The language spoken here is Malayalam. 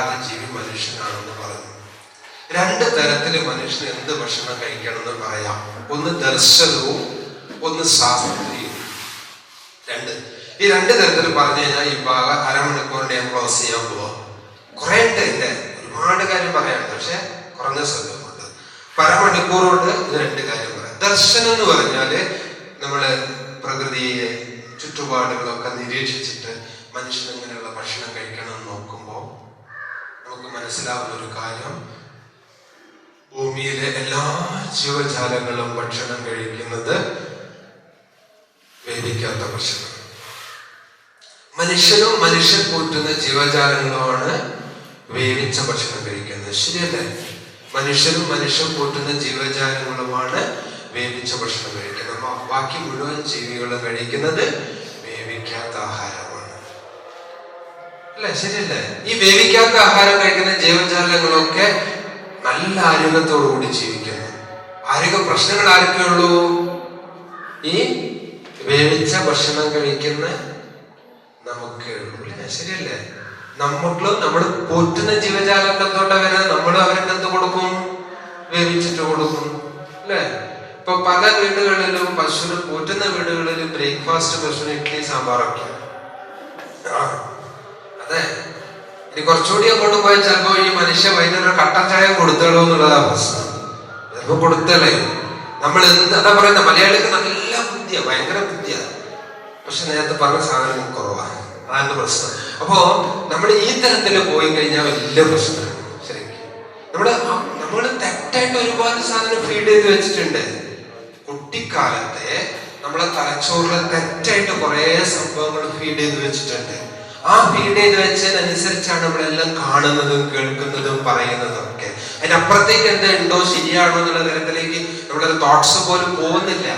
ഇല്ലാത്ത ജീവി മനുഷ്യനാണെന്ന് പറഞ്ഞു. രണ്ട് തരത്തിൽ മനുഷ്യൻ എന്ത് ഭക്ഷണം കഴിക്കണമെന്ന് പറയാം. ഒന്ന് ദർശനവും ഒന്ന് ശാസ്ത്രീയവും. രണ്ട്. ഈ രണ്ട് തരത്തിൽ പറഞ്ഞു കഴിഞ്ഞാൽ ഈ ഭാഗം അരമണിക്കൂറിന്റെ ഞാൻ ക്ലോസ് ചെയ്യാൻ പോവാം. കുറെ ഉണ്ട് ഒരുപാട് കാര്യം പറയാം പക്ഷെ കുറഞ്ഞ സമയമുണ്ട് പരമണിക്കൂർ രണ്ട് കാര്യം പറയാം. ദർശനം എന്ന് പറഞ്ഞാൽ നമ്മൾ പ്രകൃതിയെ ചുറ്റുപാടുകളൊക്കെ നിരീക്ഷിച്ചിട്ട് മനുഷ്യൻ ഭക്ഷണം കഴിക്കണം മനസ്സിലാവുന്ന ഒരു കാര്യം. ഭൂമിയിലെ എല്ലാ ജീവജാലങ്ങളും ഭക്ഷണം കഴിക്കുന്നത് വേദിക്കാത്ത ഭക്ഷണം. മനുഷ്യനും മനുഷ്യൻ കൂട്ടുന്ന ജീവജാലങ്ങളുമാണ് വേവിച്ച ഭക്ഷണം കഴിക്കുന്നത്. ശരിയല്ലേ? മനുഷ്യനും മനുഷ്യൻ കൂട്ടുന്ന ജീവജാലങ്ങളുമാണ് വേവിച്ച ഭക്ഷണം കഴിക്കുന്നത്. ബാക്കി മുഴുവൻ ജീവികളും കഴിക്കുന്നത് അല്ലേ ശരിയല്ലേ? ഈ വേവിക്കാത്ത ആഹാരം കഴിക്കുന്ന ജീവജാലങ്ങളൊക്കെ നല്ല ആരോഗ്യത്തോടു കൂടി ജീവിക്കുന്നു. ആരോഗ്യ പ്രശ്നങ്ങൾ ആരൊക്കെയുള്ളൂ ഈ വേവിച്ച ഭക്ഷണം കഴിക്കുന്ന നമുക്ക് ശരിയല്ലേ? നമ്മളും നമ്മൾ പോറ്റുന്ന ജീവജാലങ്ങൾ എന്തുകൊണ്ടാ വരുന്നത് നമ്മൾ അവർക്ക് എന്ത് കൊടുക്കും? വേവിച്ചിട്ട് കൊടുക്കും. അല്ലേ? ഇപ്പൊ പല വീടുകളിലും പശുവിനെ പോറ്റുന്ന വീടുകളിലും ബ്രേക്ക്ഫാസ്റ്റ് പശുവിന് ഇഡ്ഡലി സാമ്പാറൊക്കെ ആ അതെ. ഇനി കുറച്ചുകൂടി അങ്ങോട്ട് പോയാൽ ചിലപ്പോ ഈ മനുഷ്യ വൈദ്യുതി കട്ടൻ ചായ കൊടുത്തളോ എന്നുള്ളതാ പ്രശ്നം. ചിലപ്പോ കൊടുത്തളേ നമ്മൾ എന്ത് അതാ പറയുന്ന മലയാളിക്ക് നല്ല ബുദ്ധിയാ ഭയങ്കര ബുദ്ധിയാ. പക്ഷെ നേരത്തെ പറഞ്ഞ സാധനം കുറവാണ് അതാണ് പ്രശ്നം. അപ്പോ നമ്മൾ ഈ തരത്തിൽ പോയി കഴിഞ്ഞാൽ വലിയ പ്രശ്നമാണ് ശരിക്കും. നമ്മുടെ നമ്മൾ തെറ്റായിട്ട് ഒരുപാട് സാധനം ഫീഡ് ചെയ്ത് വെച്ചിട്ടുണ്ട്. കുട്ടിക്കാലത്തെ നമ്മളെ തലച്ചോറിലെ തെറ്റായിട്ട് കുറെ സംഭവങ്ങൾ ഫീഡ് ചെയ്ത് വെച്ചിട്ടുണ്ട്. ആ പീഡയിൽ വെച്ച് വെച്ചതിനനുസരിച്ചാണ് നമ്മളെല്ലാം കാണുന്നതും കേൾക്കുന്നതും പറയുന്നതും ഒക്കെ അതിനപ്പുറത്തേക്ക് എന്തുണ്ടോ ശരിയാണോ എന്നുള്ള തരത്തിലേക്ക് നമ്മുടെ തോട്ട്സ് പോലും പോകുന്നില്ല.